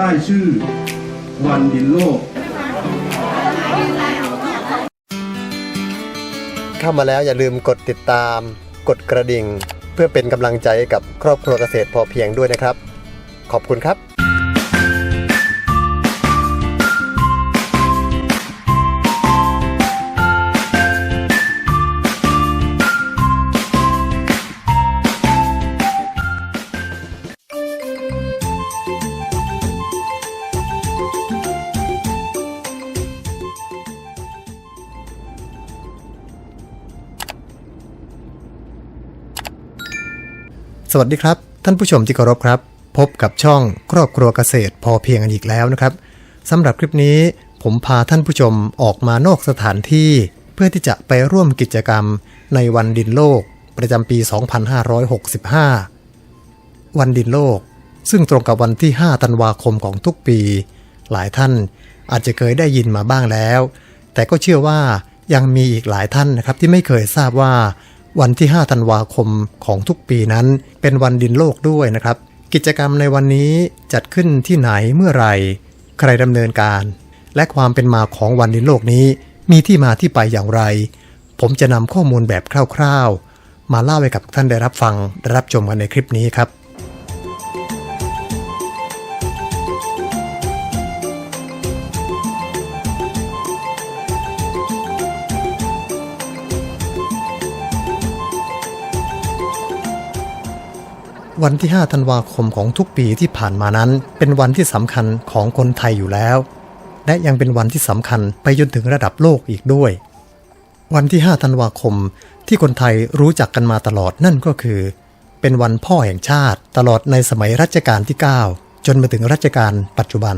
ใต้ชื่อวันดินโลก เข้ามาแล้วอย่าลืมกดติดตาม กดกระดิ่ง เพื่อเป็นกำลังใจกับครอบครัวเกษตรพอเพียงด้วยนะครับ ขอบคุณครับ สวัสดีครับ ท่านผู้ชมที่เคารพครับ พบกับช่องครอบครัวเกษตรพอเพียงกันอีกแล้วนะครับสำหรับคลิปนี้ผมพาท่านผู้ชมออกมานอกสถานที่ เพื่อที่จะไปร่วมกิจกรรมในวันดินโลก ประจำปี 2565 วันดินโลก ซึ่งตรงกับวันที่ 5 ธันวาคมของทุกปี หลายท่านอาจจะเคยได้ยินมาบ้างแล้ว แต่ก็เชื่อว่ายังมีอีกหลายท่านนะครับที่ไม่เคยทราบว่า วันที่ 5 ธันวาคมของทุกปีนั้น เป็นวันดินโลกด้วยนะครับ กิจกรรมในวันนี้จัดขึ้นที่ไหนเมื่อไหร่ ใครดำเนินการ และความเป็นมาของวันดินโลกนี้ มีที่มาที่ไปอย่างไร ผมจะนำข้อมูลแบบคร่าว ๆ มาเล่าให้กับท่านได้รับฟังรับชมกันในคลิปนี้ครับ วันที่ 5 ธันวาคมของทุกปีที่ผ่านมานั้น เป็นวันที่สำคัญของคนไทยอยู่แล้ว และยังเป็นวันที่สำคัญไปจนถึงระดับโลกอีกด้วย วันที่ 5 ธันวาคมที่คนไทยรู้จักกันมาตลอดนั่นก็คือ เป็นวันพ่อแห่งชาติตลอดในสมัยรัชกาลที่ 9 จนมาถึงรัชกาลปัจจุบัน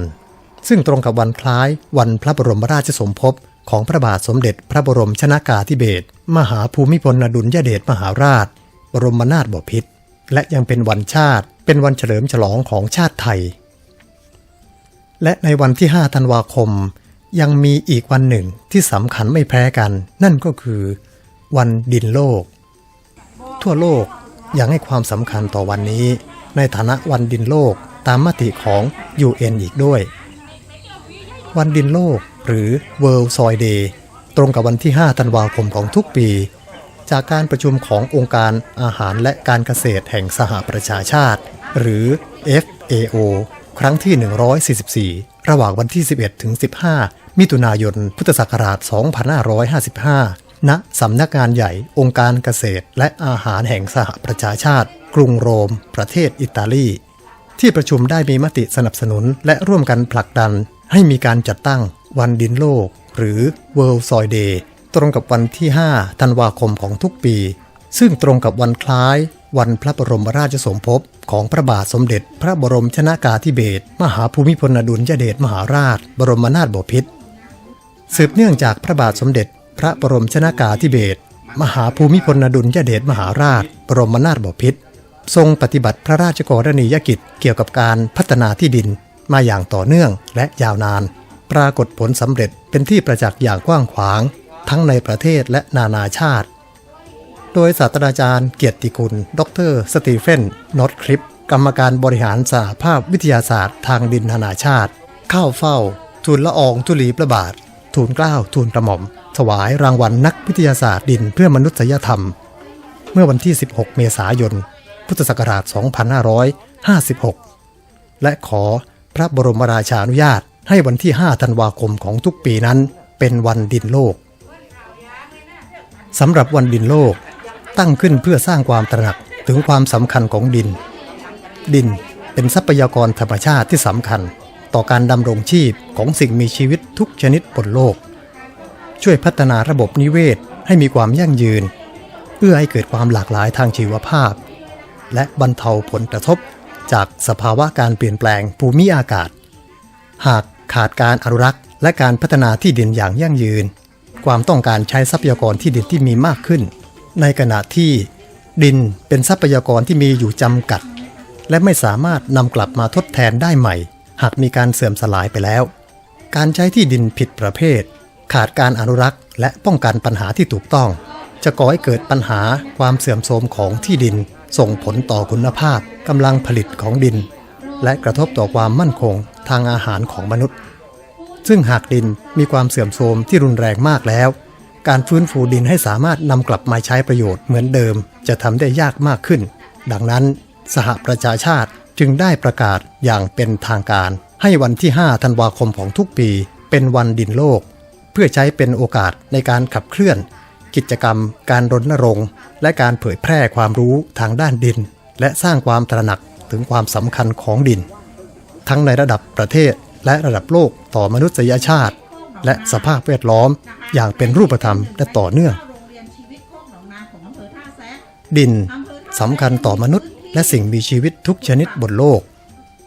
ซึ่งตรงกับวันคล้ายวันพระบรมราชสมภพของพระบาทสมเด็จพระบรมชนากาธิเบศรมหาภูมิพลอดุลยเดชมหาราช บรมนาถบพิตร และยังเป็นวันชาติ เป็นวันเฉลิมฉลองของชาติไทย และในวันที่ 5 ธันวาคม ยังมีอีกวันหนึ่งที่สำคัญไม่แพ้กัน นั่นก็คือวันดินโลก ทั่วโลกยังให้ความสำคัญต่อวันนี้ ในฐานะวันดินโลกตามมติของ UN อีกด้วย วันดินโลกหรือ World Soil Day ตรงกับวันที่ 5 ธันวาคมของทุกปี จากการประชุมขององค์การอาหารและการเกษตรแห่งสหประชาชาติ หรือ FAO ครั้งที่ 144 ระหว่างวันที่ 11 ถึง 15 มิถุนายน พุทธศักราช 2555 ณ สำนักงานใหญ่องค์การเกษตรและอาหารแห่งสหประชาชาติ กรุงโรม ประเทศอิตาลี ที่ประชุมได้มีมติสนับสนุนและร่วมกันผลักดันให้มีการจัดตั้งวันดินโลก หรือ World Soil Day ตรงกับวันที่ 5 ธันวาคมของทุกปี ซึ่งตรงกับวันคล้ายวันพระบรมราชสมภพของพระบาทสมเด็จ พระบรมชนากาธิเบศรมหาภูมิพลอดุลยเดชมหาราช บรมนาถบพิตรสืบเนื่องจากพระบาทสมเด็จ พระบรมชนากาธิเบศรมหาภูมิพลอดุลยเดชมหาราช บรมนาถบพิตรทรงปฏิบัติพระราชกรณียกิจเกี่ยวกับการพัฒนาที่ดินมาอย่างต่อเนื่องและยาวนาน ปรากฏผลสำเร็จเป็นที่ประจักษ์อย่างกว้างขวาง ทั้งในประเทศและนานาชาติ โดยศาสตราจารย์เกียรติคุณ ดรสตีเฟนนอตคริป กรรมการบริหารสหภาพวิทยาศาสตร์ทางดินนานาชาติ เข้าเฝ้า ทูลละอองธุลีพระบาท ทูลเกล้าทูลกระหม่อม ถวายรางวัลนักวิทยาศาสตร์ดินเพื่อมนุษยธรรม เมื่อวันที่ 16 เมษายน พุทธศักราช 2556 และขอพระบรมราชานุญาตให้วันที่ 5 ธันวาคมของทุกปีนั้น เป็นวันดินโลก สำหรับวันดินโลก ตั้งขึ้นเพื่อสร้างความตระหนักถึงความสำคัญของดิน ดินเป็นทรัพยากรธรรมชาติที่สำคัญ ต่อการดำรงชีพของสิ่งมีชีวิตทุกชนิดบนโลก ช่วยพัฒนาระบบนิเวศให้มีความยั่งยืน เพื่อให้เกิดความหลากหลายทางชีวภาพ และบรรเทาผลกระทบจากสภาวะการเปลี่ยนแปลงภูมิอากาศ หากขาดการอนุรักษ์และการพัฒนาที่ดินอย่างยั่งยืน ความต้องการใช้ทรัพยากรที่ดินที่มีมากขึ้น ในขณะที่ดินเป็นทรัพยากรที่มีอยู่จำกัด และไม่สามารถนำกลับมาทดแทนได้ใหม่ หากมีการเสื่อมสลายไปแล้ว การใช้ที่ดินผิดประเภท ขาดการอนุรักษ์และป้องกันปัญหาที่ถูกต้อง จะก่อให้เกิดปัญหาความเสื่อมโทรมของที่ดิน ส่งผลต่อคุณภาพกำลังผลิตของดิน และกระทบต่อความมั่นคงทางอาหารของมนุษย์ ซึ่งหากดินมีความเสื่อมโทรมที่รุนแรงมากแล้ว การฟื้นฟูดินให้สามารถนำกลับมาใช้ประโยชน์เหมือนเดิม จะทำได้ยากมากขึ้น ดังนั้น สหประชาชาติจึงได้ประกาศอย่างเป็นทางการ ให้วันที่ 5 ธันวาคมของทุกปี เป็นวันดินโลก เพื่อใช้เป็นโอกาสในการขับเคลื่อน กิจกรรม การรณรงค์ และการเผยแพร่ความรู้ทางด้านดิน และสร้างความตระหนักถึงความสำคัญของดิน ทั้งในระดับประเทศ และระดับโลกต่อมนุษยชาติ และสภาพแวดล้อมอย่างเป็นรูปธรรมและต่อเนื่อง ดินสำคัญต่อมนุษย์ และสิ่งมีชีวิตทุกชนิดบนโลก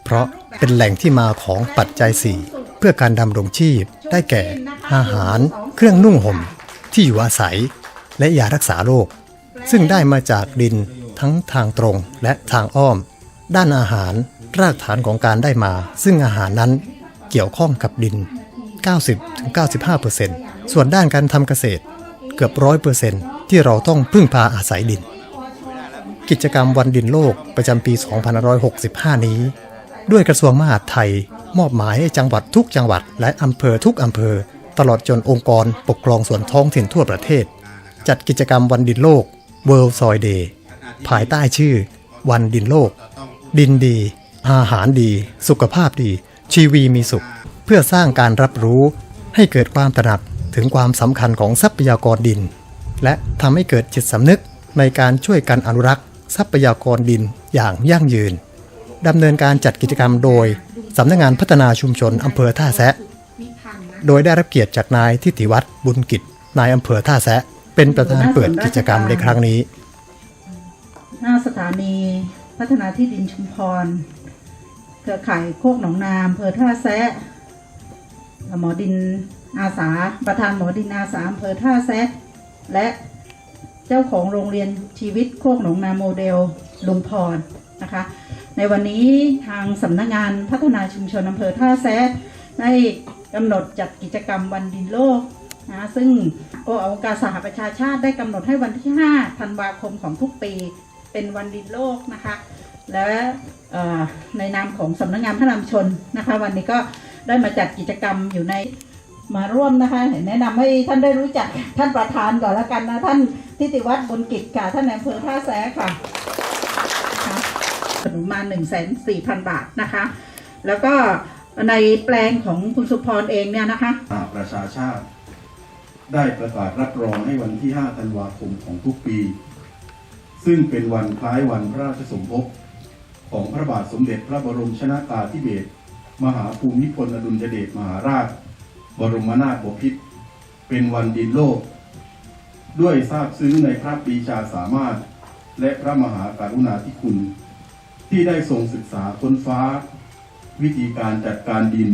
เพราะเป็นแหล่งที่มาของปัจจัยสี่เพื่อการดำรงชีพได้แก่ อาหาร เครื่องนุ่งห่ม ที่อยู่อาศัย และยารักษาโรคซึ่งได้มาจากดินทั้งทางตรงและทางอ้อม ด้านอาหารรากฐานของการได้มา ซึ่งอาหารนั้น เกี่ยวข้องกับดิน 90-95%ส่วนด้านการทำเกษตรเกือบร้อยเปอร์เซ็นที่เราต้องพึ่งพาอาศัยดิน กิจกรรมวันดินโลกประจำปี 2565 นี้ ด้วยกระทรวงมหาดไทย มอบหมายให้จังหวัดทุกจังหวัดและอำเภอทุกอำเภอ ตลอดจนองค์กรปกครองส่วนท้องถิ่นทั่วประเทศ จัดกิจกรรมวันดินโลก World Soil Day ภายใต้ชื่อ วันดินโลก ดินดี อาหารดี สุขภาพดี ชีวีมีสุข เพื่อสร้างการรับรู้ให้เกิดความตระหนักถึงความสำคัญของทรัพยากรดิน และทำให้เกิดจิตสำนึกในการช่วยกันอนุรักษ์ ทรัพยากรดินอย่างยั่งยืนดำเนินการจัดกิจกรรมโดยสำนักงานพัฒนาชุมชนอำเภอท่าแซะ โดยได้รับเกียรติจากนายทิติวัฒน์บุญกิจ นายอำเภอท่าแซะ เป็นประธานเปิดกิจกรรมในครั้งนี้ หน้าสถานีพัฒนาที่ดินชุมพร เครือข่ายโคกหนองนาอำเภอท่าแซะหมอดินอาสา ประธานหมอดินอาสาอำเภอท่าแซะและเจ้าของโรงเรียนชีวิตโคกหนองนาโมเดลลุงพรนะคะ ในวันนี้ทางสำนักงานพัฒนาชุมชนอำเภอท่าแซะได้กำหนดจัดกิจกรรมวันดินโลกนะซึ่งองค์การสหประชาชาติได้กำหนดให้วันที่ 5 ธันวาคมของทุกปี เป็นวันดินโลกนะคะ และในนามของสำนักงานพัฒนาชุมชนนะคะ วันนี้ก็ได้มาจัดกิจกรรมอยู่ในมาร่วมนะคะ แนะนำให้ท่านได้รู้จักท่านประธานก่อนแล้วกันนะ ท่านทิติวัฒน์บุญกิจค่ะ ท่านนายอำเภอท่าแซค่ะนะคะสนุนมา1นึ่งแสนสี่พันบาทนะคะ แล้วก็ในแปลงของคุณสุพรเองเนี่ยนะคะประชาชาติได้ประกาศรับรองให้วันที่ 5 ธันวาคมของทุกปี ซึ่งเป็นวันคล้ายวันพระราชสมภพ ของพระบาทสมเด็จพระบรมชนากาธิเบศรมหาภูมิพลอดุลยเดชมหาราช บรมนาถบพิตรเป็นวันดินโลก ด้วยทราบซึ้งในพระปีชาสามารถ และพระมหาการุณาธิคุณ ที่ได้ทรงศึกษาค้นฟ้า วิธีการจัดการดิน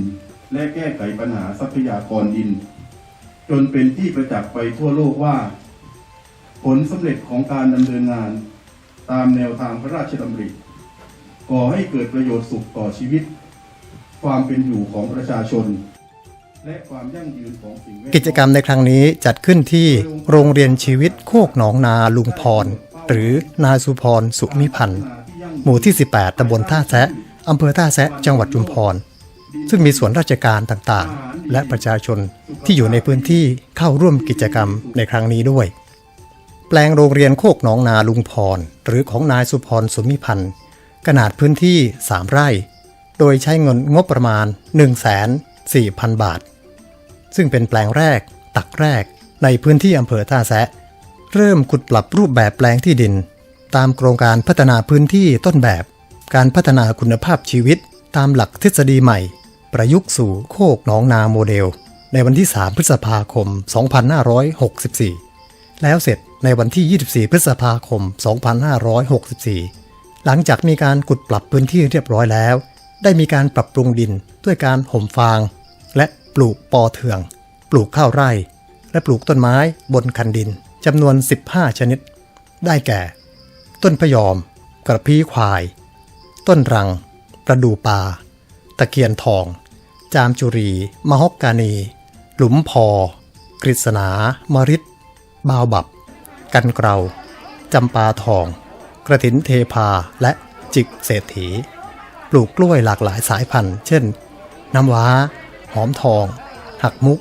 และแก้ไขปัญหาทรัพยากรดิน จนเป็นที่ประจักษ์ไปทั่วโลกว่า ผลสำเร็จของการดำเนินงาน ตามแนวทางพระราชดำริ ก่อให้เกิดประโยชน์สุขต่อชีวิต ความเป็นอยู่ของประชาชน และความยั่งยืนของสิ่งแวดล้อม กิจกรรมในครั้งนี้จัดขึ้นที่โรงเรียนชีวิตโคกหนองนาลุงพร หรือนายสุพรสุมิพันธ์ หมู่ที่ 18 ตำบลท่าแซะอำเภอท่าแซะ จังหวัดจุมพร ซึ่งมีส่วนราชการต่างๆ และประชาชนที่อยู่ในพื้นที่เข้าร่วมกิจกรรมในครั้งนี้ด้วย แปลงโรงเรียนโคกหนองนาลุงพร หรือของนายสุพรสุมิพันธ์ ขนาดพื้นที่ 3 ไร่ โดยใช้เงินงบประมาณ 1,400,000 บาท ซึ่งเป็นแปลงแรก ตักแรกในพื้นที่อำเภอท่าแซะ เริ่มขุดปรับรูปแบบแปลงที่ดิน ตามโครงการพัฒนาพื้นที่ต้นแบบ การพัฒนาคุณภาพชีวิต ตามหลักทฤษฎีใหม่ ประยุกต์สู่โคกหนองนาโมเดล ในวันที่ 3 พฤษภาคม 2564 แล้วเสร็จในวันที่ 24 พฤษภาคม 2564 หลังจากมีการขุดปรับพื้นที่เรียบร้อยแล้ว ได้มีการปรับปรุงดินด้วยการห่มฟาง และปลูกปอเทือง ปลูกข้าวไร่ และปลูกต้นไม้บนคันดินจำนวน 15 ชนิด ได้แก่ ต้นพยอม กระพี้ควาย ต้นรัง ประดูปลาตะเคียนทอง จามจุรี มหกกานี หลุมพอ กฤษณามริดบาวบับ กันเกลาจำปาทอง กระถินเทพาและจิกเศรษฐี ปลูกกล้วยหลากหลายสายพันธุ์ เช่น น้ำว้า หอมทอง หักมุก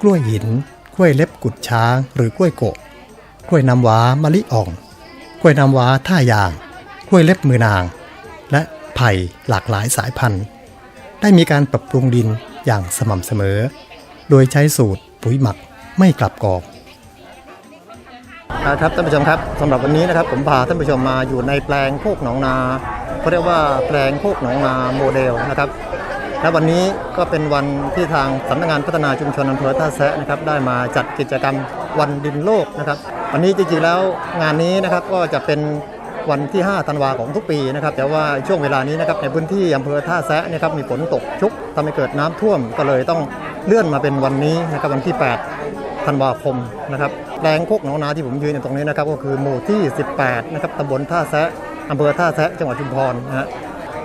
กล้วยหิน กล้วยเล็บกุดช้างหรือกล้วยโกะ กล้วยน้ำว้ามะลิอ่อง กล้วยน้ำว้าท่ายาง กล้วยเล็บมือนาง และไผ่หลากหลายสายพันธุ์ ได้มีการปรับปรุงดินอย่างสม่ำเสมอ โดยใช้สูตรปุ๋ยหมักไม่กลับกอก ครับท่านผู้ชมครับสำหรับวันนี้นะครับผมพาท่านผู้ชมมาอยู่ในแปลงโคกหนองนาเขาเรียกว่าแปลงโคกหนองนาโมเดลนะครับและวันนี้ก็เป็นวันที่ทางสำนักงานพัฒนาชุมชนอำเภอท่าแซะนะครับได้มาจัดกิจกรรมวันดินโลกนะครับ วันนี้จริงๆแล้วงานนี้นะครับก็จะเป็นวันที่ 5 ธันวาของทุกปีนะครับ แต่ว่าช่วงเวลานี้นะครับในพื้นที่อำเภอท่าแซะนะครับมีฝนตกชุกทำให้เกิดน้ำท่วมก็เลยต้องเลื่อนมาเป็นวันนี้นะครับวันที่ 8 ธันวาคมนะครับ แปลงโคกหนองนาที่ผมยืนอยู่ตรงนี้นะครับก็คือหมู่ที่ 18 นะครับตำบลท่าแซะอำเภอท่าแซะจังหวัดชุมพรนะฮะ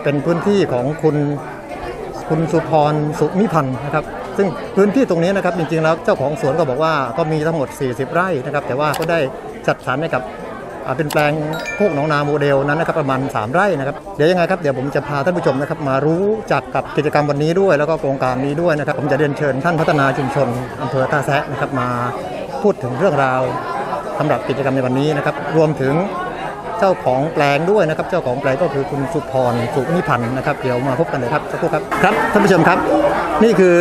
เป็นพื้นที่ของคุณคุณสุพรสุมิพันธ์นะครับ ซึ่งพื้นที่ตรงนี้นะครับจริงๆแล้วเจ้าของสวนก็บอกว่าก็มีทั้งหมด 40 ไร่นะครับ แต่ว่าก็ได้จัดสรรให้กับเป็นแปลงโคกหนองนาโมเดลนั้นนะครับประมาณ 3 ไร่นะครับเดี๋ยวยังไงครับเดี๋ยวผมจะพาท่านผู้ชมนะครับมารู้จักกับกิจกรรมวันนี้ด้วย แล้วก็โครงการนี้ด้วยนะครับผมจะเรียนเชิญท่านพัฒนาชุมชนอำเภอท่าแซะนะครับมา พูดถึงเรื่องราวสำหรับกิจกรรมในวันนี้นะครับ รวมถึงเจ้าของแปลงด้วยนะครับ เจ้าของแปลงก็คือคุณสุพรสุนิพันธ์นะครับเดี๋ยวมาพบกันเลยครับสักครู่ครับครับท่านผู้ชมครับ นี่คือ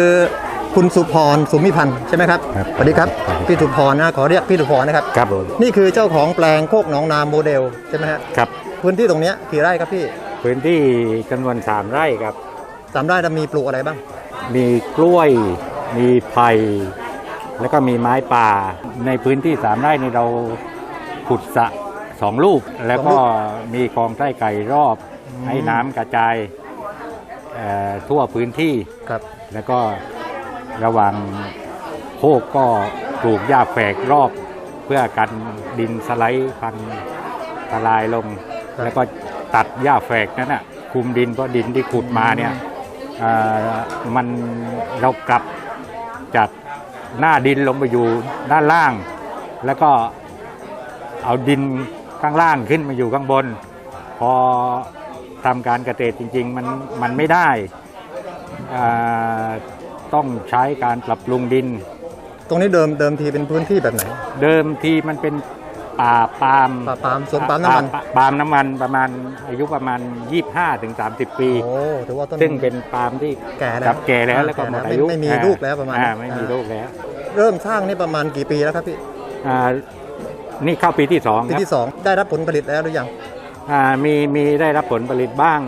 คุณสุพรสุมิพันธ์ใช่ไหมครับครับสวัสดีครับพี่สุพรนะขอเรียกพี่สุพรนะครับครับผมนี่คือเจ้าของแปลงโคกหนองนาโมเดลใช่ไหมฮะครับ พื้นที่ตรงเนี้ยกี่ไร่ครับพี่พื้นที่จำนวน3ไร่ครับ สามไร่จะมีปลูกอะไรบ้าง มีกล้วย มีไผ่ แล้วก็มีไม้ป่าในพื้นที่3ไร่นี่เราขุดสระสองลูก แล้วก็มีคลองไส้ไก่รอบ ให้น้ำกระจายเอ่อทั่วพื้นที่ครับ แล้วก็ระหว่างโคกก็ปลูกหญ้าแฝกรอบ เพื่อกันดินสไลด์พังทลายลงครับแล้วก็ตัดหญ้าแฝกนั้นน่ะคลุมดินเพราะดินที่ขุดมาเนี่ยเอ่อมันเรากลับจาก หน้าดินลงไปอยู่ด้านล่าง แล้วก็เอาดินข้างล่างขึ้นมาอยู่ข้างบน พอทำการเกษตรจริง ๆ มันมันไม่ได้อ่าต้องใช้การปรับปรุงดิน ตรงนี้เดิมเดิมทีเป็นพื้นที่แบบไหน เดิมทีมันเป็น ป่าปาล์มป่าปาล์มสวนปาล์มน้ำมันป่าปาล์มน้ำมันประมาณอายุประมาณ 25ถึง30 ปี โอ้ถือว่าต้นซึ่งเป็นปาล์มที่แก่แล้วครับแก่แล้วแล้วก็หมดแก่อายุไม่ไม่มีอ่ลูกแล้วประมาณอ่นั้นไม่มีอ่าลูกแล้ว เริ่มสร้างนี่ประมาณกี่ปีแล้วครับพี่อ่านี่เข้าปีที่สองปีครับที่สองได้รับผลผลิตแล้วหรือยังอ่ามีมีได้รับผลผลิตบ้าง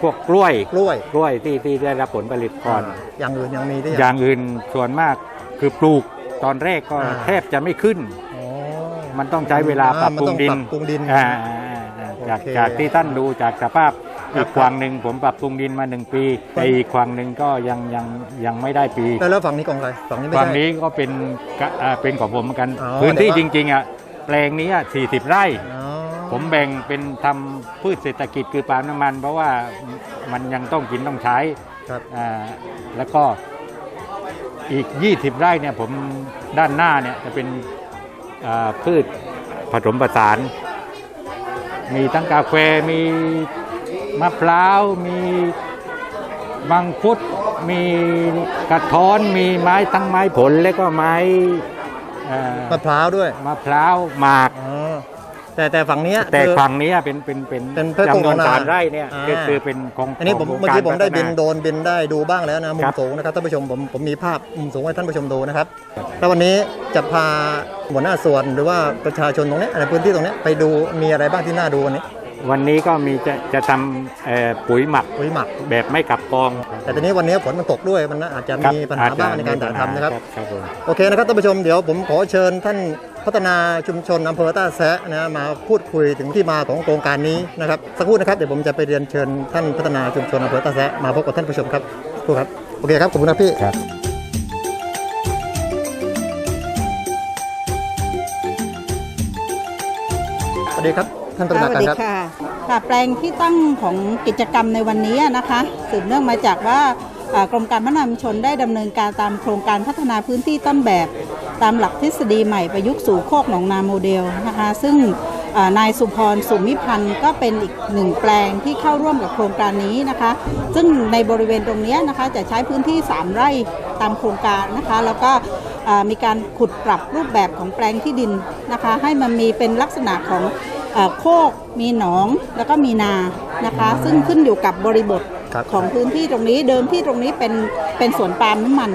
พวกกล้วยกล้วยกล้วยที่ที่ได้รับผลผลิตก่อน อย่างอื่นยังมีได้อย่างอื่นส่วนมากคือปลูกตอนแรกก็อ่าแทบจะไม่ขึ้นอ๋อ มันต้องใช้เวลาอ่าปรับปรุงดินมันต้องปรับปรุงดินอ่าอ่าจากโอเคจากที่ท่านดูจากสภาพครับอีกควังหนึ่งผมปรับปรุงดินมาหนึ่งปีแต่อีกควังหนึ่งก็ยังยังยังไม่ได้ปี แล้วแล้วฝั่งนี้ของใครฝั่งนี้ไม่ควังใช่นี้ก็เป็นกะอ่าเป็นของผมเหมือนกันอ๋อพื้นที่แต่จว่าริงๆอะแปลงนี้อะ40ไร่อ๋อผมแบ่งเป็นทำพืชเศรษฐกิจคือปาล์มน้ำมัน เพราะว่ามันยังต้องกินต้องใช้ครับอ่าแล้วก็อีก 20 ไร่เนี่ยผมด้านหน้าเนี่ยจะเป็นอ่า พืชผสมผสาน มีทั้งกาแฟมีมะพร้าว มีมังคุด มีกระท้อน มีไม้ทั้งไม้ผลและก็ไม้เอ่อมะพร้าวด้วยมะพร้าวหมากอ๋อแต่แต่ฝั่งเนี้ยแต่คือฝั่งนี้เป็นเป็นเป็นเป็นเพื่อจำนวนโครงการสามไร่เนี่ยอ่าก็คือเป็นของอันนี้ผมขงเมื่อกี้ผมได้บินโครงการพัฒาโดรนบินได้ดูบ้างแล้วนะมุคมรับสูงนะครับท่านผู้ชมผมผมมีภาพมุมสูงให้ท่านผู้ชมดูนะครับ แล้ววันนี้จะพาหัวหน้าส่วนหรือว่าประชาชนตรงเนี้ยในพื้นที่ตรงเนี้ยไปดูมีอะไรบ้างที่น่าดูวันนี้ วันนี้ก็มีจะจะทำเอ่อปุ๋ยหมักปุ๋ยหมัก แบบไม่กลับกอง แต่ทีนี้วันนี้ฝนมันตกด้วยมันน่าอาจจะครับมีปัญหาบ้างในการถ่ายทำนะครับ ครับผมโอเคนะครับท่านผู้ชมเดี๋ยวผมขอเชิญท่านพัฒนาชุมชนอำเภอต้าแซะนะมาพูดคุยถึงที่มาของโครงการนี้นะครับสักครู่นะครับเดี๋ยวผมจะไปเรียนเชิญท่านพัฒนาชุมชนอำเภอต้าแซะมาพบกับท่านผู้ชมครับครูครับโอเคครับขอบคุณครับพี่ ครับ วัสดีครับท่านพัฒค่ะนาสการวัสดีครับค่ะค่ะ แปลงที่ตั้งของกิจกรรมในวันนี้นะคะ สืบเนื่องมาจากว่าอ่ากรมการพัฒนาชุมชนได้ดำเนินการตามโครงการพัฒนาพื้นที่ต้นแบบ ตามหลักทฤษฎีใหม่ประยุกต์สู่โคกหนองนาโมเดลนะคะ ซึ่งอ่านายสุพรสุมิพันธ์ก็เป็นอีกหนึ่งแปลงที่เข้าร่วมกับโครงการนี้นะคะ ซึ่งในบริเวณตรงเนี้ยนะคะจะใช้พื้นที่ 3 ไร่ตามโครงการนะคะ แล้วก็อ่า มีการขุดปรับรูปแบบของแปลงที่ดินนะคะ ให้มันมีเป็นลักษณะของเอ่อโคกมีหนองแล้วก็มีนานะคะ ซึ่งขึ้นอยู่กับบริบทครับของพื้นที่ตรงนี้เดิมที่ตรงนี้เป็นเป็นสวนปาล์มน้ำมัน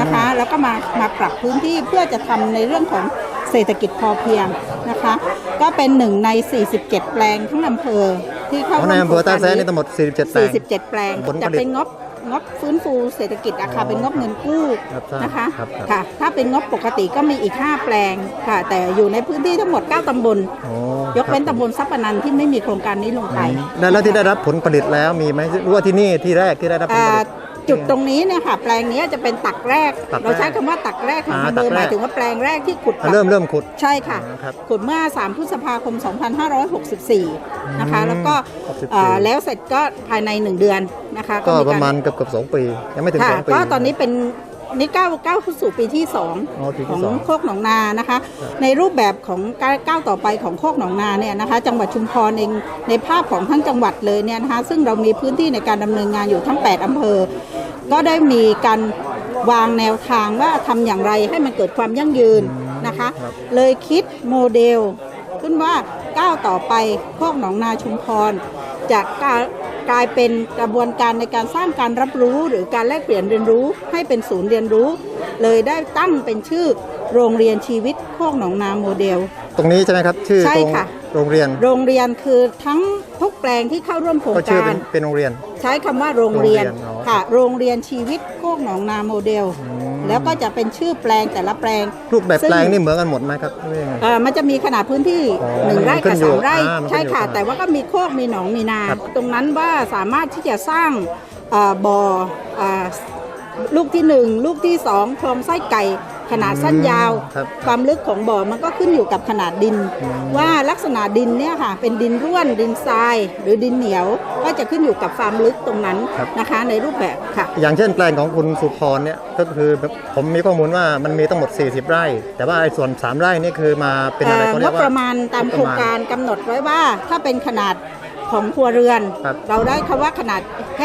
นะคะ แล้วก็มามาปรับพื้นที่เพื่อจะทำในเรื่องของเศรษฐกิจพอเพียงนะคะ ก็เป็นหนึ่งใน 47 แปลงทั้งอำเภอที่เข้าของร่วในมอำเภอท่าแซะนี่ทั้งหมด 47 แปลง47 แปลงผลผลิตจะเป็นงบ งบฟื้นฟูเศรษฐกิจอะค่ะเป็นงบเงินกู้ครับทราบนะคะครับครับค่ะถ้าเป็นงบปกติก็มีอีก 5 แปลงค่ะ แต่อยู่ในพื้นที่ทั้งหมด 9 ตำบลโอ้ยกเว้นครับตำบลซับปะนันที่ไม่มีโครงการนี้ลงไปได้แล้วที่ได้รับผลผลิตแล้วมีไหมหรือว่าที่นี่ที่แรกที่ได้รับผลอ่าผลิต จุดตรงนี้เนี่ยค่ะ แปลงนี้จะเป็นตักแรก ตักแรกเราใช้คำว่าตักแรกของอ่าอำเภอตักแรก หมายถึงว่าแปลงแรกที่ขุดอ่าเริ่มเริ่มขุด ใช่ค่ะ อ่าครับขุดเมื่อ 3 พฤษภาคม 2564 นะคะ แล้วก็64อ่าแล้วเสร็จก็ภายใน 1 เดือนนะคะก็มีประมาณเกือบเกือบสองปี ยังไม่ถึงค่ะสองปี ก็ตอนนี้เป็น นี่ก้าวก้าวเข้าสู่ปีที่อ๋อ2ปีที่ของสอง โคกหนองนานะคะ ในรูปแบบของก้าวก้าวต่อไปของโคกหนองนาเนี่ยนะคะ จังหวัดชุมพรเองในภาพของทั้งจังหวัดเลยเนี่ยนะคะ ซึ่งเรามีพื้นที่ในการดำเนินงานอยู่ทั้ง 8อำเภอ ก็ได้มีการวางแนวทางว่าทำอย่างไรให้มันเกิดความยั่งยืนนะคะเลยคิดโมเดล ขึ้นว่าก้าวต่อไปโคกหนองนาชุมพรจะกลาย กลายเป็นกระบวนการในการสร้างการรับรู้ หรือการแลกเปลี่ยนเรียนรู้ให้เป็นศูนย์เรียนรู้ เลยได้ตั้งเป็นชื่อโรงเรียนชีวิตโคกหนองนาโมเดล ตรงนี้ใช่ไหมครับชื่อใช่โรงค่ะ โรงเรียน โรงเรียนคือทั้งทุกแปลงที่เข้าร่วมโครงก็ชื่อการ เป็นเป็นโรงเรียน ใช้คำว่าโรงเรียนโรงเรียนอ๋อ ค่ะ โรงเรียนชีวิตโคกหนองนาโมเดล แล้วก็จะเป็นชื่อแปลงแต่ละแปลง รูปแบบซึ่งแปลงนี่เหมือนกันหมดไหมครับไม่ยังไงเอ่อมันจะมีขนาดพื้นที่อ๋อหนึ่งไร่ขึ้กับนอยู่สามไร่อ่ามันขึ้นใช่ค่ะอยู่แต่ว่าก็มีโคกมีหนองมีนาครับตรงนั้นว่าสามารถที่จะสร้างเอ่อบ่อเอ่อลูกที่หนึ่งลูกที่สองคลองไส้ไก่ ขนาดสั้นยาว ครับความลึกของบ่อมันก็ขึ้นอยู่กับขนาดดิน ว่าลักษณะดินเนี่ยค่ะ เป็นดินร่วนดินทราย หรือดินเหนียว ก็จะขึ้นอยู่กับความลึกตรงนั้นครับ นะคะ ในรูปแบบค่ะ อย่างเช่นแปลงของคุณสุพรเนี่ยก็คือผมมีข้อมูลว่ามันมีทั้งหมด 40 ไร่ แต่ว่าไอ้ส่วน 3 ไร่นี่คือมาเป็นอะไรเอ่อเขางเรียบกว่า ประมาณตามงบโคปรงมาณการกำหนดไว้ว่า ถ้าเป็นขนาดของครัวเรือน ครับเราได้คำว่าขนาด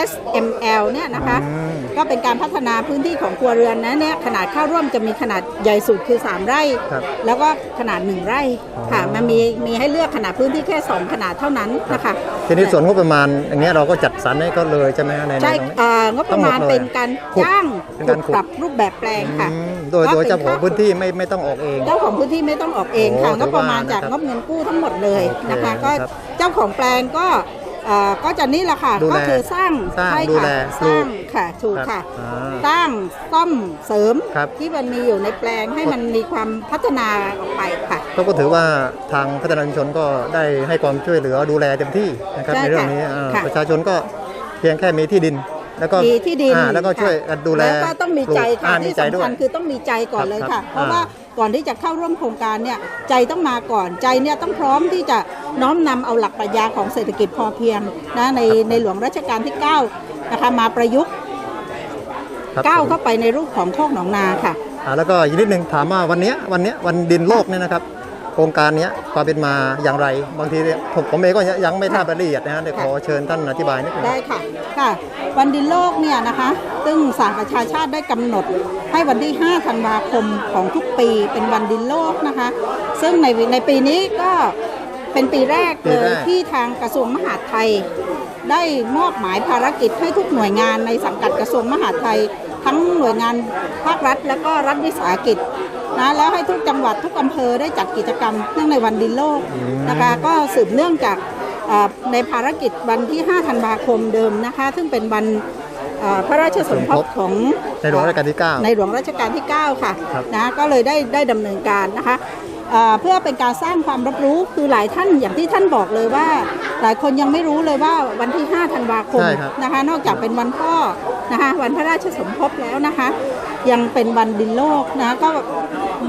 SML เนี่ยนะคะ อืม ก็เป็นการพัฒนาพื้นที่ของครัวเรือนนะเนี่ยขนาดเข้าร่วมจะมีขนาดใหญ่สุดคือ 3 ไร่ ครับแล้วก็ขนาด 1 ไร่อ๋อ ค่ะมันมีมีให้เลือกขนาดพื้นที่แค่ 2 ขนาดเท่านั้นนะคะทีนี้ส่วนงบประมาณอย่างเงี้ยเราก็จัดสรรให้เขาเลยใช่ไหมฮะในในใช่ตรงนี้ เอ่องบประมาณทั้งหมดเลยเป็นการขุดจ้างเป็นขุการดขุด ปรับรูปแบบแปลงค่ะอืมโดยโดยเจ้าของพื้นที่ไม่ไม่ต้องออกเอง เจ้าของพื้นที่ไม่ต้องออกเองค่ะโอ้งบประมาณถือว่าจากนะครับงบเงินกู้ทั้งหมดเลยนะคะ โอเคก็ครับเจ้าของแปลงก็เอ่อก็จะนี่แหละค่ะดูแลก็คือสร้างสร้างใช่ดูค่ะแลสร้างค่ะถูกครับค่ะอ่าสร้างซ่อมเสริมครับ ที่มันมีอยู่ในแปลงให้มันมีความพัฒนาออกไปค่ะเขาก็ถือว่าทางพัฒนาชุมชนก็ได้ให้ความช่วยเหลือดูแลเต็มที่นะครับใช่ในเรื่องค่ะนี้อ่าค่ะ ประชาชนก็เพียงแค่มีที่ดิน แล้วก็มีที่ดินอ่าแล้วก็ช่วยค่ะกันดูแลแล้วก็ต้องมีใจปลูกค่ะอ่ามีที่ใจด้สำวยคัญคือต้องมีใจก่อนเลยครัค่ะบเพราะอ่าว่าก่อนที่จะเข้าร่วมโครงการเนี่ยใจต้องมาก่อนใจเนี่ยต้องพร้อมที่จะน้อมนำเอาหลักปรัชญาของเศรษฐกิจพอเพียงนะในในหลวงรัชกาลที่9นะคะมาประยุกต์ครับก้าวเข้าไปในรูปของโคกหนองนาค่ะอ่าแล้วก็อีกนิดหนึ่งถามว่าวันเนี้ยวันเนี้ยวันดินโลกเนี่ยนะครับโครงการเนี้ยความเป็นมาอย่างไร บางทีเนี่ยผมผมเองก็ยังยังไม่ทราบรายละเอียดนะฮะเดี๋ยวขอเชิญท่านอธิบายนิดหนึงได้ค่ะค่ะ วันดินโลกเนี่ยนะคะ ซึ่งสหประชาชาติได้กำหนด ให้วันที่ 5 ธันวาคมของทุกปีเป็นวันดินโลกนะคะ ซึ่งในในปีนี้ก็เป็นปีแรกปีเลแรยกที่ทางกระทรวงมหาดไทย ได้มอบหมายภารกิจให้ทุกหน่วยงานในสังกัดกระทรวงมหาดไทย ทั้งหน่วยงานภาครัฐ และก็รัฐวิสาหกิจ นะแล้วให้ทุกจังหวัดทุกอำเภอได้จัดกิจกรรมเนื่องในวันดินโลกนะคะก็สืบเนื่องจากเอ่อในภารกิจวันที่ 5 ธันวาคมเดิมนะคะ ซึ่งเป็นวันเอ่อพระราชสมภพของในหลวงรัชกาลที่ 9 ในหลวงรัชกาลที่ 9 ค่ะครับนะก็เลยได้ได้ดำเนินการนะคะเอ่อเพื่อเป็นการสร้างความรับรู้คือหลายท่านอย่างที่ท่านบอกเลยว่า หลายคนยังไม่รู้เลยว่าวันที่ 5 ธันวาคมใช่ครับนะคะนอกจากเป็นวันพ่อนะคะวันพระราชสมภพแล้วนะคะ ยังเป็นวันดินโลกนะก็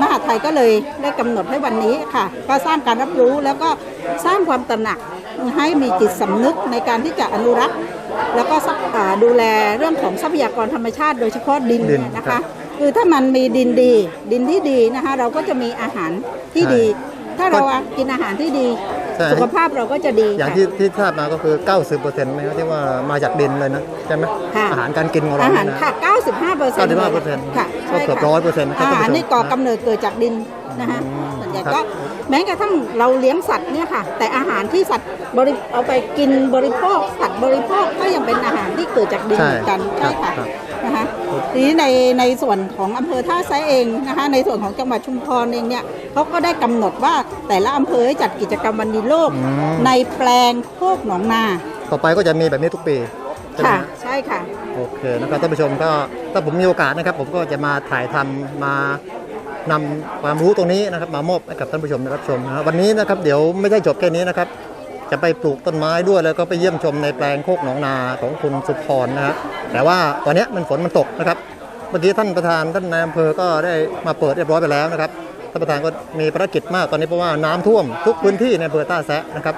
มหาดไทยก็เลยได้กำหนดให้วันนี้ค่ะ ก็สร้างการรับรู้แล้วก็สร้างความตระหนักให้มีจิตสำนึกในการที่จะอนุรักษ์ แล้วก็ทรัพย์อ่าดูแลเรื่องของทรัพยากรธรรมชาติ โดยเฉพาะดินดินเนี่ยนะครัคะบคือถ้ามันมีดินดี ดินที่ดีนะคะ เราก็จะมีอาหารที่ใช่ดี ถ้าเรากินอาหารที่ดี ใช่ สุขภาพเราก็จะดีอย่างค่ะ ที่ที่ทราบมาก็คือ 90%ไหมครับที่ว่ามาจากดินเลยนะใช่ไหมค่ะ อาหารการกินของเราอาหารเนี่ยนะ ค่ะ 95 เปอร์เซ็นต์95%ค่ะก็เกือบใช่ค่ะ100%นะครับอาหารท่านผู้ชมนี่ก่อกำเนิดเกิดจากดินนะคะอืม ส่วนใหญ่ครับก็แม้กระทั่งเราเลี้ยงสัตว์เนี่ยค่ะ แต่อาหารที่สัตว์บริเอาไปกินบริโภคสัตว์บริโภคก็ยังเป็นอาหารที่เกิดจากดินใช่เหมือนกันครัใช่บค่ะครับนะคะทีนี้ในในส่วนของอำเภอท่าแซะเองนะคะในส่วนของจังหวัดชุมพรเองเนี่ยเขาก็ได้กำหนดว่าแต่ละอำเภอให้จัดกิจกรรมวันดีโลกอืมในแปลงโคกหนองนา ต่อไปก็จะมีแบบนี้ทุกปีใช่ไหมค่ะฮะใช่ค่ะ โอเคนะครับท่านผู้ชมก็ถ้าผมมีโอกาสนะครับ ผมก็จะมาถ่ายทำมา นำความรู้ตรงนี้นะครับ มามอบให้กับท่านผู้ชมได้รับชมนะครับวันนี้นะครับเดี๋ยวไม่ได้จบแค่นี้นะครับ จะไปปลูกต้นไม้ด้วยแล้วก็ไปเยี่ยมชมในแปลงโคกหนองนาของคุณสุพรนะครับแต่ว่าตอนนี้มันฝนมันตกนะครับเมื่อกี้ท่านประธานท่านนายอำเภอก็ได้มาเปิดเรียบร้อยไปแล้วนะครับท่านประธานก็มีภารกิจมากตอนนี้เพราะว่าน้ำท่วมทุกพื้นที่ในอำเภอต้าแซะนะครับ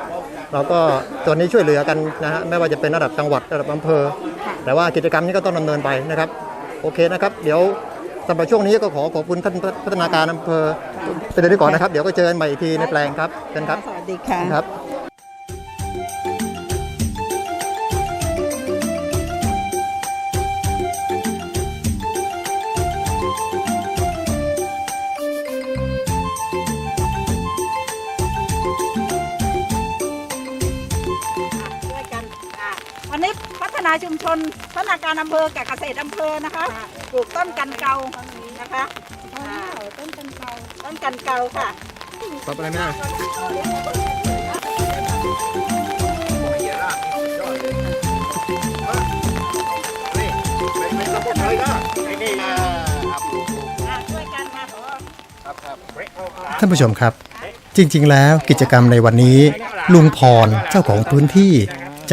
เราก็ตอนนี้ช่วยเหลือกันนะฮะไม่ว่าจะเป็นระดับจังหวัดระดับอำเภอ แต่ว่ากิจกรรมนี้ก็ต้องดำเนินไปนะครับ โอเคนะครับ เดี๋ยว สำหรับช่วงนี้ก็ขอขอบคุณท่านพัฒนาการอำเภอเป็นเดือนนี้ก่อนนะครับ เดี๋ยวก็เจอกันใหม่อีกทีในแปลงครับเชิญครับ สวัสดีค่ะ ครับาชุมชนพัฒนาการอำเภอกับเกษตรอำเภอนะคะปลูกต้นกันเกานะคะต้นกันเกาต้นกันเกาค่ะตอบอะไรไม่ได้อะช่วยกันมาขอท่านผู้ชมครับ จริง ๆ แล้วกิจกรรมในวันนี้ ลุงพรเจ้าของพื้นที่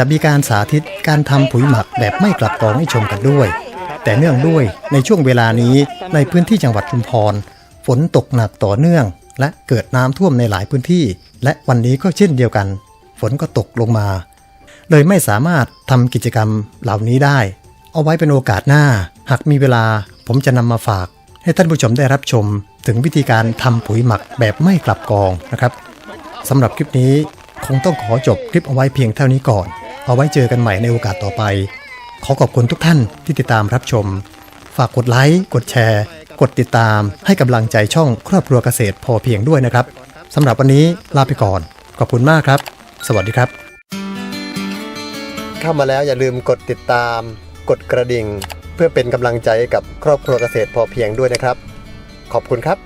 จะมีการสาธิตการทำปุ๋ยหมักแบบไม่กลับกรองให้ชมกันด้วย แต่เนื่องด้วยในช่วงเวลานี้ในพื้นที่จังหวัดชุมพร ฝนตกหนักต่อเนื่อง และเกิดน้ำท่วมในหลายพื้นที่ และวันนี้ก็เช่นเดียวกัน ฝนก็ตกลงมา เลยไม่สามารถทำกิจกรรมเหล่านี้ได้ เอาไว้เป็นโอกาสหน้า หากมีเวลาผมจะนำมาฝาก ให้ท่านผู้ชมได้รับชม ถึงวิธีการทำปุ๋ยหมักแบบไม่กลับกองนะครับสำหรับคลิปนี้คงต้องขอจบคลิปเอาไว้เพียงเท่านี้ก่อน เอาไว้เจอกันใหม่ในโอกาสต่อไป ขอขอบคุณทุกท่านที่ติดตามรับชม ฝากกดไลค์ กดแชร์ กดติดตาม ให้กำลังใจช่องครอบครัวเกษตรพอเพียงด้วยนะครับสำหรับวันนี้ลาไปก่อน ขอบคุณมากครับ สวัสดีครับ เข้ามาแล้วอย่าลืมกดติดตาม กดกระดิ่ง เพื่อเป็นกำลังใจกับครอบครัวเกษตรพอเพียงด้วยนะครับ ขอบคุณครับ